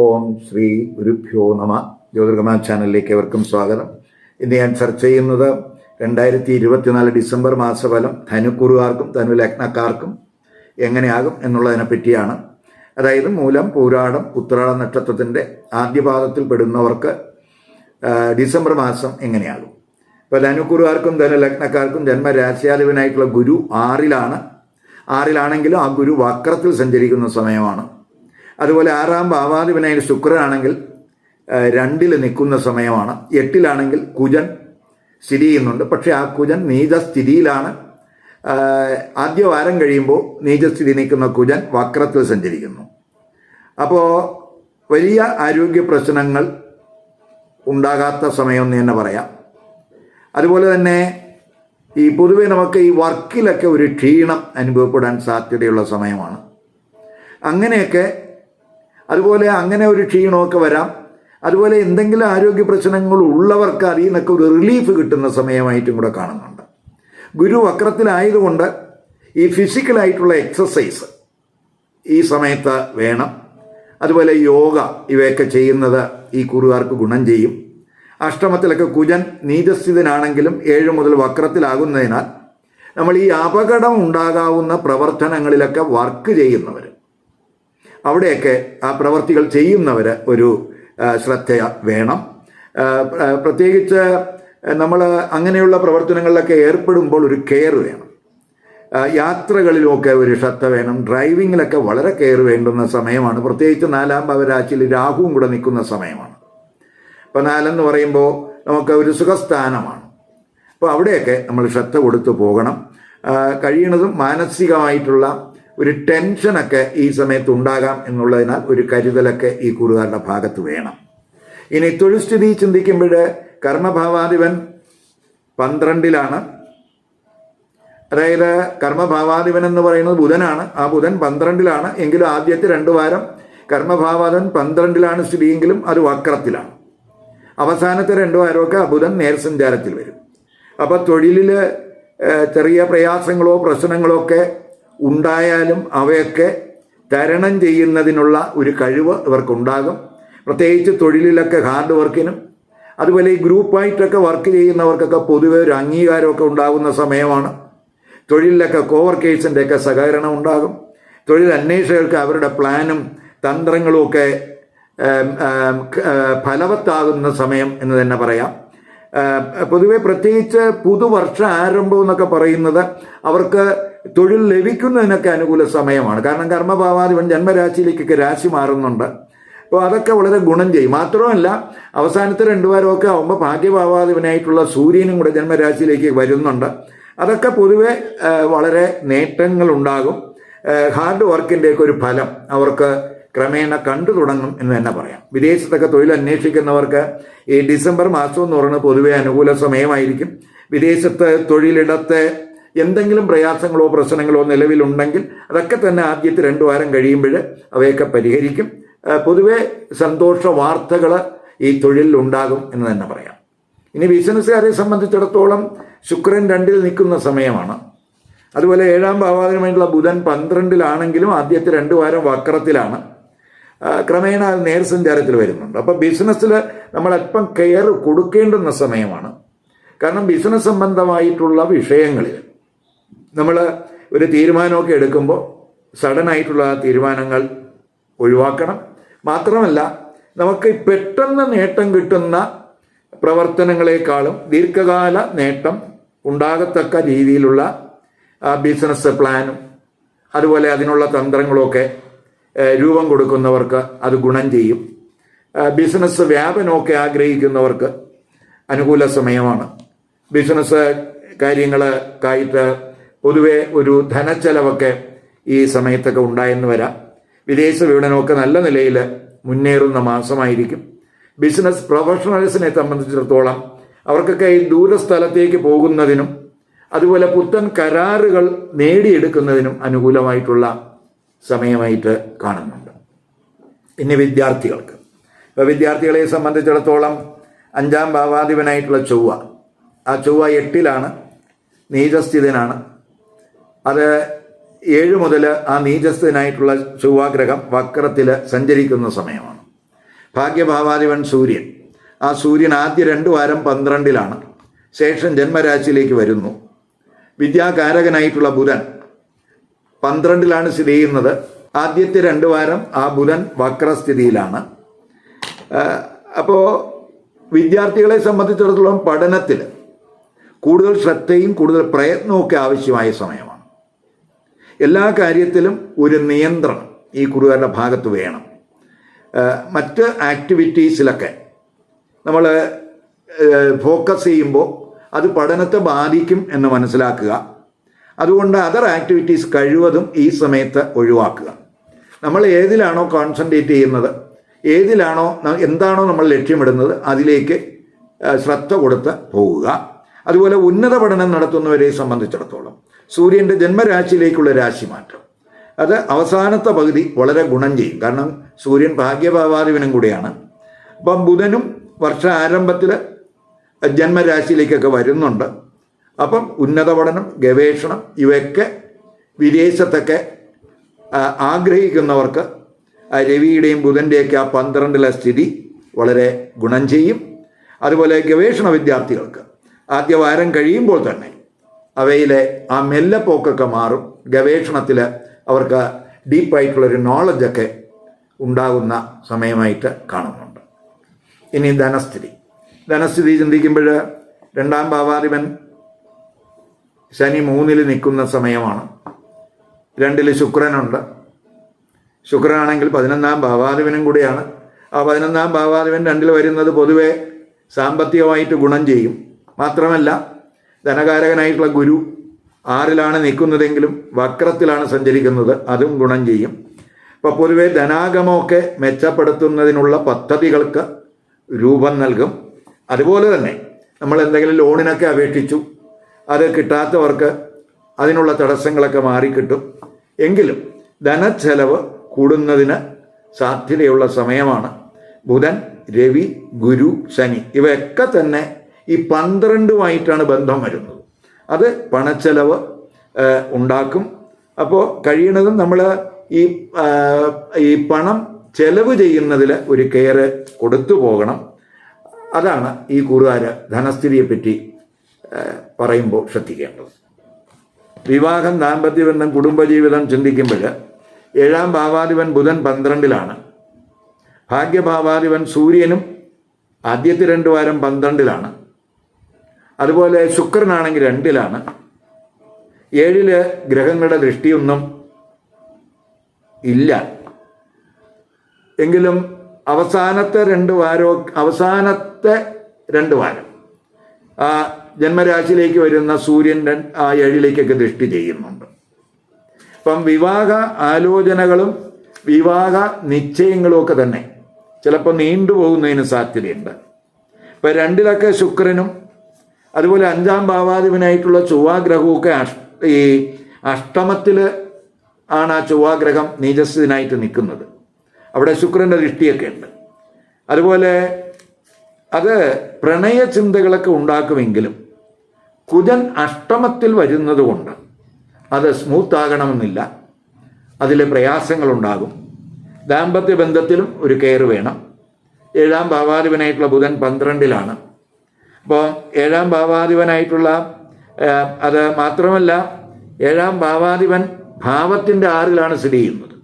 ഓം ശ്രീ ഗുരുഭ്യോ നമ. ജ്യോതിർഗമ ചാനലിലേക്ക് എവർക്കും സ്വാഗതം. ഇന്ന് ഞാൻ ചർച്ച ചെയ്യുന്നത് രണ്ടായിരത്തി ഇരുപത്തിനാല് ഡിസംബർ മാസഫലം ധനുക്കുറുകാർക്കും ധനു ലഗ്നക്കാർക്കും എങ്ങനെയാകും എന്നുള്ളതിനെ പറ്റിയാണ്. അതായത് മൂലം പൂരാടം ഉത്രാട നക്ഷത്രത്തിന്റെ ആദ്യപാദത്തിൽ പെടുന്നവർക്ക് ഡിസംബർ മാസം എങ്ങനെയാകും? ഇപ്പോൾ ധനുക്കുറുകാർക്കും ധനുലഗ്നക്കാർക്കും ജന്മരാശ്യാധിപനായിട്ടുള്ള ഗുരു ആറിലാണ്. ആറിലാണെങ്കിലും ആ ഗുരു വക്രത്തിൽ സഞ്ചരിക്കുന്ന സമയമാണ്. അതുപോലെ ആറാം ഭാവാധിപനായ ശുക്രനാണെങ്കിൽ രണ്ടിൽ നിൽക്കുന്ന സമയമാണ്. എട്ടിലാണെങ്കിൽ കുജൻ സ്ഥിതി ചെയ്യുന്നുണ്ട്. പക്ഷേ ആ കുജൻ നീചസ്ഥിതിയിലാണ്. ആദ്യ വാരം കഴിയുമ്പോൾ നീചസ്ഥിതി നിൽക്കുന്ന കുജൻ വക്രത്തിൽ സഞ്ചരിക്കുന്നു. അപ്പോൾ വലിയ ആരോഗ്യ പ്രശ്നങ്ങൾ ഉണ്ടാകാത്ത സമയം എന്ന് തന്നെ പറയാം. അതുപോലെ തന്നെ ഈ പൊതുവെ നമുക്ക് ഈ വർക്കിലൊക്കെ ഒരു ക്ഷീണം അനുഭവപ്പെടാൻ സാധ്യതയുള്ള സമയമാണ്. അങ്ങനെയൊക്കെ അതുപോലെ അങ്ങനെ ഒരു ക്ഷീണമൊക്കെ വരാം. അതുപോലെ എന്തെങ്കിലും ആരോഗ്യ പ്രശ്നങ്ങൾ ഉള്ളവർക്ക് അതിൽ നിന്നൊക്കെ ഒരു റിലീഫ് കിട്ടുന്ന സമയമായിട്ടും കൂടെ കാണുന്നുണ്ട്. ഗുരു വക്രത്തിലായതുകൊണ്ട് ഈ ഫിസിക്കലായിട്ടുള്ള എക്സസൈസ് ഈ സമയത്ത് വേണം. അതുപോലെ യോഗ ഇവയൊക്കെ ചെയ്യുന്നത് ഈ കുറുകാർക്ക് ഗുണം ചെയ്യും. അഷ്ടമത്തിലൊക്കെ കുജൻ നീതസ്ഥിതനാണെങ്കിലും ഏഴ് മുതൽ വക്രത്തിലാകുന്നതിനാൽ നമ്മൾ ഈ അപകടം ഉണ്ടാകാവുന്ന പ്രവർത്തനങ്ങളിലൊക്കെ വർക്ക് ചെയ്യുന്നവർ അവിടെയൊക്കെ ആ പ്രവർത്തികൾ ചെയ്യുന്നവർ ഒരു ശ്രദ്ധ വേണം. പ്രത്യേകിച്ച് നമ്മൾ അങ്ങനെയുള്ള പ്രവർത്തനങ്ങളിലൊക്കെ ഏർപ്പെടുമ്പോൾ ഒരു കെയർ വേണം. യാത്രകളിലുമൊക്കെ ഒരു ശ്രദ്ധ വേണം. ഡ്രൈവിങ്ങിലൊക്കെ വളരെ കെയർ വേണ്ടുന്ന സമയമാണ്. പ്രത്യേകിച്ച് നാലാം ഭവരാശിയിൽ രാഹുവും കൂടെ നിൽക്കുന്ന സമയമാണ്. അപ്പോൾ നാലെന്ന് പറയുമ്പോൾ നമുക്ക് ഒരു സുഖസ്ഥാനമാണ്. അപ്പോൾ അവിടെയൊക്കെ നമ്മൾ ശ്രദ്ധ കൊടുത്തു പോകണം. കഴിയണതും മാനസികമായിട്ടുള്ള ഒരു ടെൻഷനൊക്കെ ഈ സമയത്ത് ഉണ്ടാകാം എന്നുള്ളതിനാൽ ഒരു കരുതലൊക്കെ ഈ കുറുകാരുടെ ഭാഗത്ത് വേണം. ഇനി തൊഴിൽ സ്ഥിതി ചിന്തിക്കുമ്പോൾ കർമ്മഭാവാധിപൻ പന്ത്രണ്ടിലാണ്. അതായത് കർമ്മഭാവാധിപൻ എന്ന് പറയുന്നത് ബുധനാണ്. ആ ബുധൻ പന്ത്രണ്ടിലാണ്. എങ്കിലും ആദ്യത്തെ രണ്ട് വാരം കർമ്മഭാവാധിപൻ പന്ത്രണ്ടിലാണ് സ്ഥിതിയെങ്കിലും അത് വക്രത്തിലാണ്. അവസാനത്തെ രണ്ട് വാരമൊക്കെ ആ ബുധൻ നേർസഞ്ചാരത്തിൽ വരും. അപ്പോൾ തൊഴിലിൽ ചെറിയ പ്രയാസങ്ങളോ പ്രശ്നങ്ങളോ ഒക്കെ ഉണ്ടായാലും അവയൊക്കെ തരണം ചെയ്യുന്നതിനുള്ള ഒരു കഴിവ് ഇവർക്കുണ്ടാകും. പ്രത്യേകിച്ച് തൊഴിലിലൊക്കെ ഹാർഡ് വർക്കിനും അതുപോലെ ഈ ഗ്രൂപ്പായിട്ടൊക്കെ വർക്ക് ചെയ്യുന്നവർക്കൊക്കെ പൊതുവെ ഒരു അംഗീകാരമൊക്കെ ഉണ്ടാകുന്ന സമയമാണ്. തൊഴിലിലൊക്കെ കോവർക്കേഴ്സിന്റെ ഒക്കെ സഹകരണം ഉണ്ടാകും. തൊഴിൽ അന്വേഷകർക്ക് അവരുടെ പ്ലാനും തന്ത്രങ്ങളും ഒക്കെ ഏം, ഏം, ക- ഏ, ഫലവത്താകുന്ന സമയം എന്ന് തന്നെ പറയാം. പൊതുവെ പ്രത്യേകിച്ച് പുതുവർഷ ആരംഭം എന്നൊക്കെ പറയുന്നത് അവർക്ക് തൊഴിൽ ലഭിക്കുന്നതിനൊക്കെ അനുകൂല സമയമാണ്. കാരണം കർമ്മഭാവാധിപൻ ജന്മരാശിയിലേക്കൊക്കെ രാശി മാറുന്നുണ്ട്. അപ്പോൾ അതൊക്കെ വളരെ ഗുണം ചെയ്യും. മാത്രമല്ല അവസാനത്തെ രണ്ടു വാരമൊക്കെ ആകുമ്പോൾ ഭാഗ്യഭാവാധിപനായിട്ടുള്ള സൂര്യനും കൂടെ ജന്മരാശിയിലേക്ക് വരുന്നുണ്ട്. അതൊക്കെ പൊതുവെ വളരെ നേട്ടങ്ങൾ ഉണ്ടാകും. ഹാർഡ് വർക്കിന്റെയൊക്കെ ഒരു ഫലം അവർക്ക് ക്രമേണ കണ്ടു തുടങ്ങും എന്ന് തന്നെ പറയാം. വിദേശത്തൊക്കെ തൊഴിൽ അന്വേഷിക്കുന്നവർക്ക് ഈ ഡിസംബർ മാസം എന്ന് പറയുന്നത് പൊതുവെ അനുകൂല സമയമായിരിക്കും. വിദേശത്ത് തൊഴിലിടത്തെ എന്തെങ്കിലും പ്രയാസങ്ങളോ പ്രശ്നങ്ങളോ നിലവിലുണ്ടെങ്കിൽ അതൊക്കെ തന്നെ ആദ്യത്തെ രണ്ടു വാരം കഴിയുമ്പോൾ അവയൊക്കെ പരിഹരിക്കും. പൊതുവേ സന്തോഷ വാർത്തകൾ ഈ തൊഴിലിൽ ഉണ്ടാകും എന്ന് തന്നെ പറയാം. ഇനി ബിസിനസ്സുകാരെ സംബന്ധിച്ചിടത്തോളം ശുക്രൻ രണ്ടിൽ നിൽക്കുന്ന സമയമാണ്. അതുപോലെ ഏഴാം ഭാവാതിനുമായിട്ടുള്ള ബുധൻ പന്ത്രണ്ടിലാണെങ്കിലും ആദ്യത്തെ രണ്ട് വാരം വക്രത്തിലാണ്. ക്രമേണ അത് നേർസഞ്ചാരത്തിൽ വരുന്നുണ്ട്. അപ്പോൾ ബിസിനസ്സിൽ നമ്മൾ അല്പം കെയർ കൊടുക്കേണ്ടുന്ന സമയമാണ്. കാരണം ബിസിനസ് സംബന്ധമായിട്ടുള്ള വിഷയങ്ങളിൽ നമ്മൾ ഒരു തീരുമാനമൊക്കെ എടുക്കുമ്പോൾ സഡൻ ആയിട്ടുള്ള തീരുമാനങ്ങൾ ഒഴിവാക്കണം. മാത്രമല്ല നമുക്ക് പെട്ടെന്ന് നേട്ടം കിട്ടുന്ന പ്രവർത്തനങ്ങളെക്കാളും ദീർഘകാല നേട്ടം ഉണ്ടാകത്തക്ക രീതിയിലുള്ള ബിസിനസ് പ്ലാനും അതുപോലെ അതിനുള്ള തന്ത്രങ്ങളൊക്കെ രൂപം കൊടുക്കുന്നവർക്ക് അത് ഗുണം ചെയ്യും. ബിസിനസ് വ്യാപനമൊക്കെ ആഗ്രഹിക്കുന്നവർക്ക് അനുകൂല സമയമാണ്. ബിസിനസ് കാര്യങ്ങൾക്കായിട്ട് പൊതുവെ ഒരു ധനച്ചെലവൊക്കെ ഈ സമയത്തൊക്കെ ഉണ്ടായെന്ന് വരാം. വിദേശ വിപണനമൊക്കെ നല്ല നിലയിൽ മുന്നേറുന്ന മാസമായിരിക്കും. ബിസിനസ് പ്രൊഫഷണൽസിനെ സംബന്ധിച്ചിടത്തോളം അവർക്കൊക്കെ ഈ ദൂരസ്ഥലത്തേക്ക് പോകുന്നതിനും അതുപോലെ പുത്തൻ കരാറുകൾ നേടിയെടുക്കുന്നതിനും അനുകൂലമായിട്ടുള്ള സമയമായിട്ട് കാണുന്നുണ്ട്. ഇനി വിദ്യാർത്ഥികൾക്ക്. ഇപ്പോൾ വിദ്യാർത്ഥികളെ സംബന്ധിച്ചിടത്തോളം അഞ്ചാം ഭാവാധിപനായിട്ടുള്ള ചൊവ്വ. ആ ചൊവ്വ എട്ടിലാണ് നീചസ്ഥിതനാണ്. അത് ഏഴ് മുതൽ ആ നീചസ്ഥനായിട്ടുള്ള ചൊവ്വാഗ്രഹം വക്രത്തിൽ സഞ്ചരിക്കുന്ന സമയമാണ്. ഭാഗ്യഭാവാധിപൻ സൂര്യൻ. ആ സൂര്യൻ ആദ്യ രണ്ട് വാരം പന്ത്രണ്ടിലാണ്. ശേഷം ജന്മരാശിയിലേക്ക് വരുന്നു. വിദ്യാകാരകനായിട്ടുള്ള ബുധൻ പന്ത്രണ്ടിലാണ് സ്ഥിതി ചെയ്യുന്നത്. ആദ്യത്തെ രണ്ട് വാരം ആ ബുധൻ വക്രസ്ഥിതിയിലാണ്. അപ്പോൾ വിദ്യാർത്ഥികളെ സംബന്ധിച്ചിടത്തോളം പഠനത്തിൽ കൂടുതൽ ശ്രദ്ധയും കൂടുതൽ പ്രയത്നവും ഒക്കെ ആവശ്യമായ സമയമാണ്. എല്ലാ കാര്യത്തിലും ഒരു നിയന്ത്രണം ഈ കുറുകാരുടെ ഭാഗത്ത് വേണം. മറ്റ് ആക്ടിവിറ്റീസിലൊക്കെ നമ്മൾ ഫോക്കസ് ചെയ്യുമ്പോൾ അത് പഠനത്തെ ബാധിക്കും എന്ന് മനസ്സിലാക്കുക. അതുകൊണ്ട് അതർ ആക്ടിവിറ്റീസ് കഴിവതും ഈ സമയത്ത് ഒഴിവാക്കുക. നമ്മൾ ഏതിലാണോ കോൺസെൻട്രേറ്റ് ചെയ്യുന്നത് ഏതിലാണോ എന്താണോ നമ്മൾ ലക്ഷ്യമിടുന്നത് അതിലേക്ക് ശ്രദ്ധ കൊടുത്ത് പോവുക. അതുപോലെ ഉന്നത പഠനം നടത്തുന്നവരെ സംബന്ധിച്ചിടത്തോളം. സൂര്യന്റെ ജന്മരാശിയിലേക്കുള്ള രാശി മാറ്റം. അത് അവസാനത്തെ പകുതി വളരെ ഗുണം ചെയ്യും. കാരണം സൂര്യൻ ഭാഗ്യഭാവാധിപനും കൂടിയാണ്. അപ്പം ബുധനും വർഷ ആരംഭത്തിൽ ജന്മരാശിയിലേക്കൊക്കെ വരുന്നുണ്ട്. അപ്പം ഉന്നത പഠനം ഗവേഷണം ഇവയൊക്കെ വിദേശത്തൊക്കെ ആഗ്രഹിക്കുന്നവർക്ക് രവിയുടെയും ബുധന്റെയൊക്കെ ആ പന്ത്രണ്ടിലെ സ്ഥിതി വളരെ ഗുണം ചെയ്യും. അതുപോലെ ഗവേഷണ വിദ്യാർത്ഥികൾക്ക് ആദ്യ വാരം കഴിയുമ്പോൾ തന്നെ അവയിലെ ആ മെല്ലപ്പോക്കൊക്കെ മാറും. ഗവേഷണത്തിൽ അവർക്ക് ഡീപ്പായിട്ടുള്ളൊരു നോളജൊക്കെ ഉണ്ടാകുന്ന സമയമായിട്ട് കാണുന്നുണ്ട്. ഇനി ധനസ്ഥിതി. ധനസ്ഥിതി ചിന്തിക്കുമ്പോൾ രണ്ടാം ഭാവാധിപൻ ശനി മൂന്നിൽ നിൽക്കുന്ന സമയമാണ്. രണ്ടിൽ ശുക്രനുണ്ട്. ശുക്രനാണെങ്കിൽ പതിനൊന്നാം ഭാവാധിപനും കൂടിയാണ്. ആ പതിനൊന്നാം ഭാവാധിപൻ രണ്ടിൽ വരുന്നത് പൊതുവെ സാമ്പത്തികമായിട്ട് ഗുണം ചെയ്യും. മാത്രമല്ല ധനകാരകനായിട്ടുള്ള ഗുരു ആറിലാണ് നിൽക്കുന്നതെങ്കിലും വക്രത്തിലാണ് സഞ്ചരിക്കുന്നത് അതും ഗുണം ചെയ്യും. അപ്പോൾ പൊതുവെ ധനാഗമമൊക്കെ മെച്ചപ്പെടുത്തുന്നതിനുള്ള പദ്ധതികൾക്ക് രൂപം നൽകും. അതുപോലെ തന്നെ നമ്മൾ എന്തെങ്കിലും ലോണിനൊക്കെ അപേക്ഷിച്ചു അത് കിട്ടാത്തവർക്ക് അതിനുള്ള തടസ്സങ്ങളൊക്കെ മാറിക്കിട്ടും. എങ്കിലും ധനച്ചെലവ് കൂടുന്നതിന് സാധ്യതയുള്ള സമയമാണ്. ബുധൻ രവി ഗുരു ശനി ഇവയൊക്കെ തന്നെ ഈ പന്ത്രണ്ടുമായിട്ടാണ് ബന്ധം വരുന്നത്. അത് പണച്ചെലവ് ഉണ്ടാക്കും. അപ്പോൾ കഴിയണതും നമ്മൾ ഈ ഈ പണം ചെലവ് ചെയ്യുന്നതിൽ ഒരു കെയർ കൊടുത്തു പോകണം. അതാണ് ഈ കൂറുകാര് ധനസ്ഥിതിയെപ്പറ്റി പറയുമ്പോൾ ശ്രദ്ധിക്കേണ്ടത്. വിവാഹം ദാമ്പത്യബന്ധം കുടുംബജീവിതം ചിന്തിക്കുമ്പോൾ ഏഴാം ഭാവാധിപൻ ബുധൻ പന്ത്രണ്ടിലാണ്. ഭാഗ്യഭാവാധിപൻ സൂര്യനും ആദ്യത്തെ രണ്ട് വാരം പന്ത്രണ്ടിലാണ്. അതുപോലെ ശുക്രനാണെങ്കിൽ രണ്ടിലാണ്. ഏഴിൽ ഗ്രഹങ്ങളുടെ ദൃഷ്ടിയൊന്നും ഇല്ല. എങ്കിലും അവസാനത്തെ രണ്ട് വാരോ അവസാനത്തെ രണ്ട് വാരം ആ ജന്മരാശിയിലേക്ക് വരുന്ന സൂര്യൻ ആ ഏഴിലേക്കൊക്കെ ദൃഷ്ടി ചെയ്യുന്നുണ്ട്. അപ്പം വിവാഹ ആലോചനകളും വിവാഹ നിശ്ചയങ്ങളും ഒക്കെ തന്നെ ചിലപ്പോൾ നീണ്ടുപോകുന്നതിന് സാധ്യതയുണ്ട്. ഇപ്പം രണ്ടിലൊക്കെ ശുക്രനും അതുപോലെ അഞ്ചാം ഭാവാധിപനായിട്ടുള്ള ചൊവ്വാഗ്രഹമൊക്കെ അഷ് ഈ അഷ്ടമത്തിൽ ആണ് ആ ചൊവ്വാഗ്രഹം നീജസ്ഥിതനായിട്ട് നിൽക്കുന്നത്. അവിടെ ശുക്രന്റെ ദൃഷ്ടിയൊക്കെ ഉണ്ട്. അതുപോലെ അത് പ്രണയ ചിന്തകളൊക്കെ ഉണ്ടാക്കുമെങ്കിലും കുജൻ അഷ്ടമത്തിൽ വരുന്നത് കൊണ്ട് അത് സ്മൂത്ത് ആകണമെന്നില്ല അതിൽ പ്രയാസങ്ങളുണ്ടാകും. ദാമ്പത്യ ബന്ധത്തിലും ഒരു കെയർ വേണം. ഏഴാം ഭാവാധിപനായിട്ടുള്ള ബുധൻ പന്ത്രണ്ടിലാണ്. അപ്പോൾ ഏഴാം ഭാവാധിപനായിട്ടുള്ള അത് മാത്രമല്ല ഏഴാം ഭാവാധിപൻ ഭാവത്തിന്റെ ആറിലാണ് സ്ഥിതി ചെയ്യുന്നത്.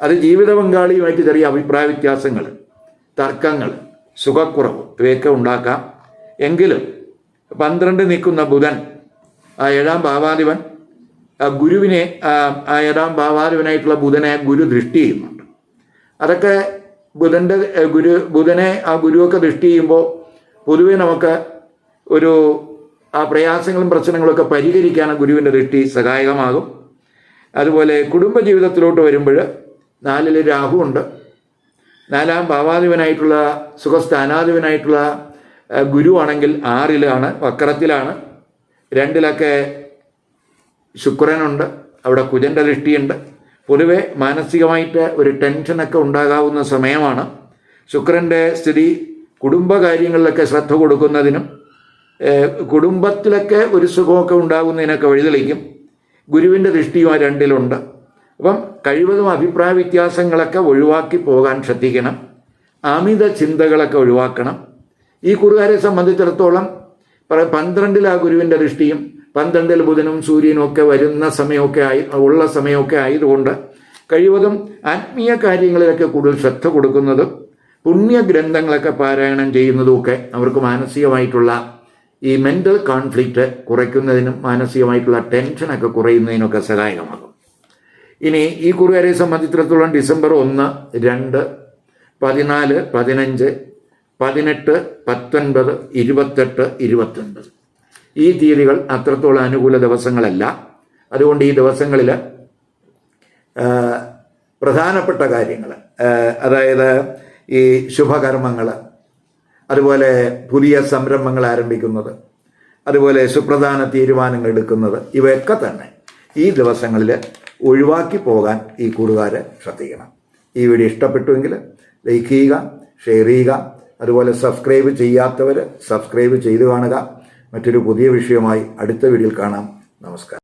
അത് ജീവിത പങ്കാളിയുമായിട്ട് ചെറിയ അഭിപ്രായ വ്യത്യാസങ്ങൾ തർക്കങ്ങൾ സുഖക്കുറവ് ഇവയൊക്കെ ഉണ്ടാക്കാം. എങ്കിലും പന്ത്രണ്ട് നിൽക്കുന്ന ബുധൻ ആ ഏഴാം ഭാവാധിപൻ ഗുരുവിനെ ആ ഏഴാം ഭാവാധിപനായിട്ടുള്ള ബുധനെ ഗുരു ദൃഷ്ടി ചെയ്യുന്നുണ്ട്. അതൊക്കെ ബുധന്റെ ഗുരു ബുധനെ ആ ഗുരുവൊക്കെ ദൃഷ്ടി ചെയ്യുമ്പോൾ പൊതുവെ നമുക്ക് ഒരു ആ പ്രയാസങ്ങളും പ്രശ്നങ്ങളൊക്കെ പരിഹരിക്കാൻ ഗുരുവിന്റെ ദൃഷ്ടി സഹായകമാകും. അതുപോലെ കുടുംബ കുടുംബജീവിതത്തിലോട്ട് വരുമ്പോൾ നാലിൽ രാഹു ഉണ്ട്. നാലാം ഭാവാധിപനായിട്ടുള്ള സുഖസ്ഥാനാധിപനായിട്ടുള്ള ഗുരുവാണെങ്കിൽ ആറിലാണ് വക്രത്തിലാണ്. രണ്ടിലൊക്കെ ശുക്രനുണ്ട്. അവിടെ കുജന്റെ ദൃഷ്ടിയുണ്ട്. പൊതുവെ മാനസികമായിട്ട് ഒരു ടെൻഷനൊക്കെ ഉണ്ടാകാവുന്ന സമയമാണ്. ശുക്രന്റെ സ്ഥിതി കുടുംബകാര്യങ്ങളിലൊക്കെ ശ്രദ്ധ കൊടുക്കുന്നതിനും കുടുംബത്തിലൊക്കെ ഒരു സുഖമൊക്കെ ഉണ്ടാകുന്നതിനൊക്കെ വഴിതെളിക്കും. ഗുരുവിന്റെ ദൃഷ്ടിയും ആ രണ്ടിലുണ്ട്. അപ്പം കഴിവതും അഭിപ്രായ വ്യത്യാസങ്ങളൊക്കെ ഒഴിവാക്കി പോകാൻ ശ്രദ്ധിക്കണം. അമിത ചിന്തകളൊക്കെ ഒഴിവാക്കണം. ഈ കുറുകാരെ സംബന്ധിച്ചിടത്തോളം പന്ത്രണ്ടിൽ ആ ഗുരുവിന്റെ ദൃഷ്ടിയും പന്ത്രണ്ടിൽ ബുധനും സൂര്യനും ഒക്കെ വരുന്ന സമയമൊക്കെ ആയി ഉള്ള സമയമൊക്കെ ആയതുകൊണ്ട് കഴിവതും ആത്മീയ കാര്യങ്ങളിലൊക്കെ കൂടുതൽ ശ്രദ്ധ കൊടുക്കുന്നതും പുണ്യഗ്രന്ഥങ്ങളൊക്കെ പാരായണം ചെയ്യുന്നതുമൊക്കെ അവർക്ക് മാനസികമായിട്ടുള്ള ഈ മെന്റൽ കോൺഫ്ലിക്റ്റ് കുറയ്ക്കുന്നതിനും മാനസികമായിട്ടുള്ള ടെൻഷനൊക്കെ കുറയുന്നതിനൊക്കെ സഹായകമാകും. ഇനി ഈ കുറുകാരെ സംബന്ധിച്ചിടത്തോളം ഡിസംബർ ഒന്ന് രണ്ട് പതിനാല് പതിനഞ്ച് പതിനെട്ട് പത്തൊൻപത് ഇരുപത്തെട്ട് ഇരുപത്തൊൻപത്. ഈ തീയതികൾ അത്രത്തോളം അനുകൂല ദിവസങ്ങളല്ല. അതുകൊണ്ട് ഈ ദിവസങ്ങളിൽ പ്രധാനപ്പെട്ട കാര്യങ്ങൾ അതായത് ഈ ശുഭകർമ്മങ്ങൾ അതുപോലെ പുതിയ സംരംഭങ്ങൾ ആരംഭിക്കുന്നത് അതുപോലെ സുപ്രധാന തീരുമാനങ്ങൾ എടുക്കുന്നത് ഇവയൊക്കെ തന്നെ ഈ ദിവസങ്ങളിൽ ഒഴിവാക്കി പോകാൻ ഈ കൂടുകാരെ ശ്രദ്ധിക്കണം. ഈ വീഡിയോ ഇഷ്ടപ്പെട്ടുവെങ്കിൽ ലൈക്ക് ചെയ്യുക ഷെയർ ചെയ്യുക അതുപോലെ സബ്സ്ക്രൈബ് ചെയ്യാത്തവർ സബ്സ്ക്രൈബ് ചെയ്തു കാണുക. മറ്റൊരു പുതിയ വിഷയമായി അടുത്ത വീഡിയോയിൽ കാണാം. നമസ്കാരം.